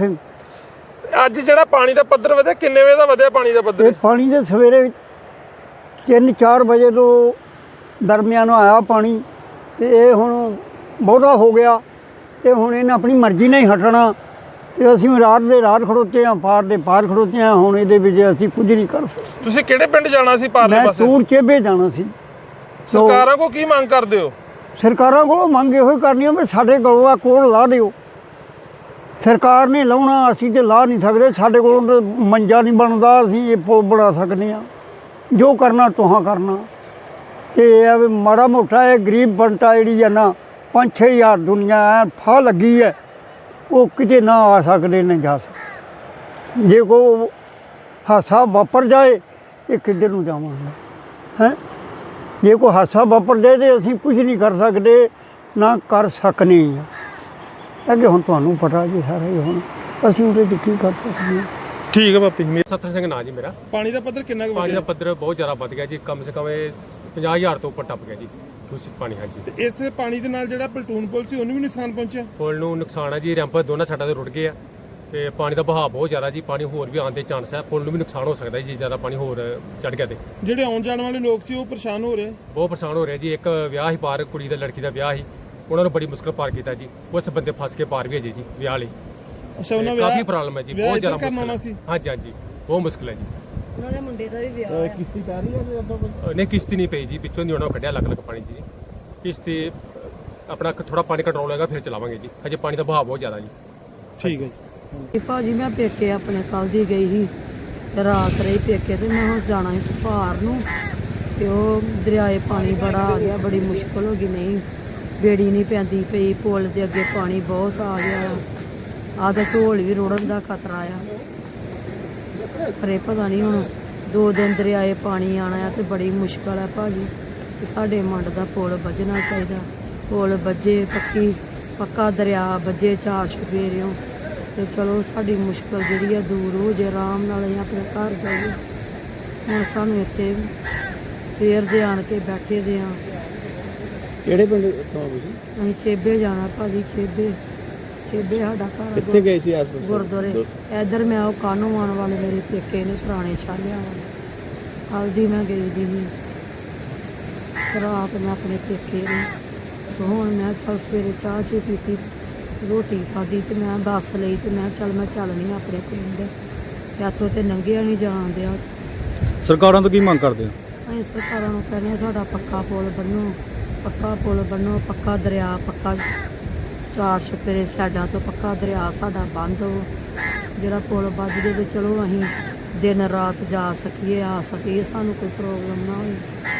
ਸਿੰਘ। ਅੱਜ ਜਿਹੜਾ ਪਾਣੀ ਦਾ ਪੱਧਰ ਵਧਿਆ ਕਿੰਨੇ ਵਜੇ ਦਾ ਵਧਿਆ ਪਾਣੀ ਦਾ ਪੱਧਰ? ਇਹ ਪਾਣੀ ਦੇ ਸਵੇਰੇ 3-4 ਵਜੇ ਤੋਂ ਦਰਮਿਆਨ ਆਇਆ ਪਾਣੀ। ਤੇ ਇਹ ਹੁਣ ਬਹੁਤਾ ਹੋ ਗਿਆ। ਤੇ ਹੁਣ ਇਹਨੇ ਆਪਣੀ ਮਰਜ਼ੀ ਨਾਲ ਹੀ ਹਟਣਾ। ਤੇ ਅਸੀਂ ਰਾਤ ਦੇ ਰਾਤ ਖੜੋਤੇ ਆ ਪਾਰ ਦੇ ਪਾਰ ਖੜੋਤੇ ਆ ਹੁਣ ਇਹਦੇ ਵਿੱਚ ਅਸੀਂ ਕੁਝ ਨਹੀਂ ਕਰ ਸਕਦੇ। ਤੁਸੀਂ ਕਿਹੜੇ ਪਿੰਡ ਜਾਣਾ ਸੀ ਪਾਰਲੇ ਮੈਂ ਪਾਸੇ? ਟੂਰ ਚੇਬੇ ਜਾਣਾ ਸੀ। ਸਰਕਾਰਾਂ ਕੋ ਕੀ ਮੰਗ ਕਰਦੇ ਹੋ? ਸਰਕਾਰਾਂ ਕੋਲੋਂ ਮੰਗ ਇਹੋ ਕਰਨੀ ਆ ਵੀ ਸਾਡੇ ਕੋਲੋਂ ਆ ਕੋਲ ਲਾ ਦਿਓ। ਸਰਕਾਰ ਨੇ ਲਾਉਣਾ, ਅਸੀਂ ਤੇ ਲਾ ਨਹੀਂ ਸਕਦੇ। ਸਾਡੇ ਕੋਲ ਮੰਜਾ ਨਹੀਂ ਬਣਦਾ, ਅਸੀਂ ਇਹ ਪੁਲ ਬਣਾ ਸਕਦੇ ਆ ਜੋ ਕਰਨਾ, ਤੁਹਾਂ ਕਰਨਾ। ਤੇ ਇਹ ਮਾੜਾ ਮੋਟਾ ਇਹ ਗਰੀਬ ਬੰਟਾ ਜਿਹੜੀ ਹੈ ਨਾ 5-6000 ਦੁਨੀਆ ਐ ਫਾ ਲੱਗੀ ਹੈ ਉਹ ਕਿਤੇ ਨਾ ਆ ਸਕਦੇ ਨੇ ਜਾ ਸਕਦੇ। ਜੇ ਕੋ ਹਾਸਾ ਵਾਪਰ ਜਾਏ, ਇਹ ਕਿੱਧਰ ਨੂੰ ਜਾਵਾਂਗੇ? ਹੈ? ਜੇ ਕੋਈ ਹਾਸਾ ਵਾਪਰ ਜਾਏ ਤੇ ਅਸੀਂ ਕੁਝ ਨਹੀਂ ਕਰ ਸਕਦੇ, ਨਾ ਕਰ ਸਕਨੇ ਆ। ਅੱਗੇ ਹੁਣ ਤੁਹਾਨੂੰ ਪਤਾ ਜੀ ਸਾਰਾ ਹੀ ਹੁਣ। ਅਸੀਂ ਉਹਦੇ 'ਚ ਕੀ ਕਰ ਸਕਦੇ ਹਾਂ? ਠੀਕ ਹੈ ਪਾਪੀ ਸਤਰ ਸਿੰਘ ਨਾਂ ਜੀ ਮੇਰਾ। ਪਾਣੀ ਦਾ ਪੱਧਰ ਕਿੰਨਾ ਕੁ ਪਾਣੀ ਦਾ ਪੱਧਰ ਬਹੁਤ ਜ਼ਿਆਦਾ ਵੱਧ ਗਿਆ ਜੀ ਕਮ ਸੇ ਕਮ ਇਹ 50000 ਤੋਂ ਉੱਪਰ ਟੱਪ ਗਿਆ ਜੀ ਦੂਸ਼ਿਤ ਪਾਣੀ ਹਾਂਜੀ। ਇਸ ਪਾਣੀ ਦੇ ਨਾਲ ਜਿਹੜਾ ਪਲਟੂਨ ਪੁਲ ਸੀ ਉਹਨੂੰ ਵੀ ਨੁਕਸਾਨ ਪਹੁੰਚਿਆ? ਪੁਲ ਨੂੰ ਨੁਕਸਾਨ ਹੈ ਜੀ ਰੈਂਪ ਦੋਨਾਂ ਸਾਈਡਾਂ ਤੇ ਰੁੜ ਗਏ ਆ ਤੇ ਪਾਣੀ ਦਾ ਵਹਾਅ ਬਹੁਤ ਜ਼ਿਆਦਾ ਜੀ ਪਾਣੀ ਹੋਰ ਵੀ ਆਉਣ ਦੇ ਚਾਂਸ ਹੈ ਪੁਲ ਨੂੰ ਵੀ ਨੁਕਸਾਨ ਹੋ ਸਕਦਾ ਜੀ ਜ਼ਿਆਦਾ ਪਾਣੀ ਹੋਰ ਚੜ ਗਿਆ ਤੇ। ਜਿਹੜੇ ਆਉਣ ਜਾਣ ਵਾਲੇ ਲੋਕ ਸੀ ਉਹ ਪਰੇਸ਼ਾਨ ਹੋ ਰਹੇ? ਬਹੁਤ ਪਰੇਸ਼ਾਨ ਹੋ ਰਿਹਾ ਜੀ ਇੱਕ ਵਿਆਹ ਹੀ ਪਾਰ ਕੁੜੀ ਦਾ ਲੜਕੀ ਦਾ ਵਿਆਹ ਹੀ ਉਹਨਾਂ ਨੂੰ ਬੜੀ ਮੁਸ਼ਕਲ ਪਾਰ ਕੀਤਾ ਜੀ। ਉਸ ਬੰਦੇ ਫਸ ਕੇ ਪਾਰ ਵੀ ਹੈ ਜੀ ਜੀ ਵਿਆਹ ਲਈ। ਅੱਛਾ ਉਹਨਾਂ ਤੇ ਕਾਫੀ ਪ੍ਰੋਬਲਮ ਹੈ ਜੀ ਬਹੁਤ ਜ਼ਿਆਦਾ ਮੁਸ਼ਕਲ ਹਾਂਜੀ ਹਾਂਜੀ ਬਹੁਤ ਮੁਸ਼ਕਲ ਹੈ ਜੀ। ਉਹਨਾਂ ਦੇ ਮੁੰਡੇ ਦਾ ਵੀ ਵਿਆਹ ਹੈ ਕਿਸ਼ਤੀ ਪੈ ਰਹੀ ਹੈ ਨਹੀਂ ਕਿਸ਼ਤੀ ਨਹੀਂ ਪਈ ਜੀ ਪਿੱਛੋਂ ਦੀ ਉਹਨਾਂ ਕੱਢਿਆ ਲੱਗ ਲੱਗ ਪਾਣੀ ਜੀ। ਕਿਸ਼ਤੀ ਆਪਣਾ ਥੋੜਾ ਪਾਣੀ ਕੰਟਰੋਲ ਹੋਏਗਾ ਫਿਰ ਚਲਾਵਾਂਗੇ ਜੀ। ਹਜੇ ਪਾਣੀ ਦਾ ਵਹਾਅ ਬਹੁਤ ਜ਼ਿਆਦਾ ਜੀ। ਠੀਕ ਹੈ ਜੀ। ਭਾਜੀ ਮੈਂ ਪੇਕੇ ਆਪਣੇ ਕੱਲ ਦੀ ਗਈ ਸੀ। ਰਾਤ ਰਹੀ ਪੇਕੇ ਤੇ ਮੈਂ ਹੁਣ ਜਾਣਾ ਸੀ ਸੁਭਾਰ ਨੂੰ। ਤੇ ਉਹ ਦਰਿਆਏ ਪਾਣੀ ਬੜਾ ਆ ਗਿਆ ਬੜੀ ਮੁਸ਼ਕਲ ਹੋ ਗਈ ਨਹੀਂ। ਬੇੜੀ ਨਹੀਂ ਪੈਂਦੀ ਪਈ, ਪੁਲ ਦੇ ਅੱਗੇ ਪਾਣੀ ਬਹੁਤ ਆ ਗਿਆ। ਆਹ ਤਾਂ ਢੋਲ ਵੀ ਰੋੜਨ ਦਾ ਖਤਰਾ ਆ। ਪਰ ਪਤਾ ਨਹੀਂ ਹੁਣ ਦੋ ਦਿਨ ਦਰਿਆਏ ਪਾਣੀ ਆਣਾ ਆ ਤੇ ਬੜੀ ਮੁਸ਼ਕਲ ਆ ਭਾਜੀ। ਸਾਡੇ ਮੰਡ ਦਾ ਪੁਲ ਵੱਜਣਾ ਚਾਹੀਦਾ। ਪੁਲ ਵੱਜੇ ਪੱਕੀ, ਪੱਕਾ ਦਰਿਆ ਵੱਜੇ ਚਾਰ ਸ਼ਬੇਰਿਓ ਤੇ ਚਲੋ ਸਾਡੀ ਮੁਸ਼ਕਲ ਜਿਹੜੀ ਆ ਦੂਰ ਹੋ ਜੇ, ਆਰਾਮ ਨਾਲ ਅਸੀਂ ਆਪਣੇ ਘਰ ਜਾਈਏ। ਹੁਣ ਸਾਨੂੰ ਇੱਥੇ ਸਵੇਰ ਦੇ ਆਣ ਕੇ ਬੈਠੇ ਦੇ ਆ। ਕਿਹੜੇ ਪਿੰਡ ਤੋਂ ਤੁਸੀਂ? ਅਸੀਂ ਚੇਬੇ ਜਾਣਾ ਭਾਜੀ ਚੇਬੇ। ਚੇਬੇ ਸਾਡਾ ਘਰ ਆ ਕਿੱਥੇ ਗਏ ਸੀ ਆਸ-ਪਾਸ? ਗੁਰਦੁਆਰੇ। ਇਧਰ ਮੈਂ ਉਹ ਕਾਨੂੰ ਆਉਣ ਵਾਲੇ ਮੇਰੇ ਪੇਕੇ ਨੇ ਪੁਰਾਣੇ ਛਾਲਿਆਂ ਵਾਲੇ। ਹਲਦੀ ਮੈਂ ਗਈ ਦੀ ਸੀ। ਰਾਤ ਮੈਂ ਆਪਣੇ ਪੇਕੇ ਨੇ ਤੇ ਹੁਣ ਮੈਂ ਚੱਲ ਸਵੇਰੇ ਚਾਹ ਚੂ ਪੀਤੀ ਰੋਟੀ ਖਾਧੀ ਤੇ ਮੈਂ ਬੱਸ ਲਈ ਤੇ ਮੈਂ ਚੱਲ ਮੈਂ ਚੱਲਣੀ ਆਪਣੇ ਪਿੰਡ। ਤੇ ਇੱਥੋਂ ਤੇ ਨੰਗਿਆ ਨਹੀਂ ਜਾਣ ਦਿਆ। ਸਰਕਾਰਾਂ ਤੋਂ ਕੀ ਮੰਗ ਕਰਦੇ ਹੋ? ਅਸੀਂ ਸਰਕਾਰਾਂ ਨੂੰ ਕਹਿੰਦੇ ਸਾਡਾ ਪੱਕਾ ਪੁਲ ਬਣੋ। ਪੱਕਾ ਪੁਲ ਬਣੋ ਪੱਕਾ ਦਰਿਆ, ਪੱਕਾ ਚਾਰ ਛਪੇਰੇ ਸਾਈਡਾਂ ਤੋਂ ਪੱਕਾ ਦਰਿਆ ਸਾਡਾ ਬੰਦ ਹੋ। ਜਿਹੜਾ ਪੁਲ ਵੱਜ ਜੇ ਚਲੋ ਅਸੀਂ ਦਿਨ ਰਾਤ ਜਾ ਸਕੀਏ, ਆ ਸਕੀਏ, ਸਾਨੂੰ ਕੋਈ ਪ੍ਰੋਬਲਮ ਨਾ ਹੋਏ।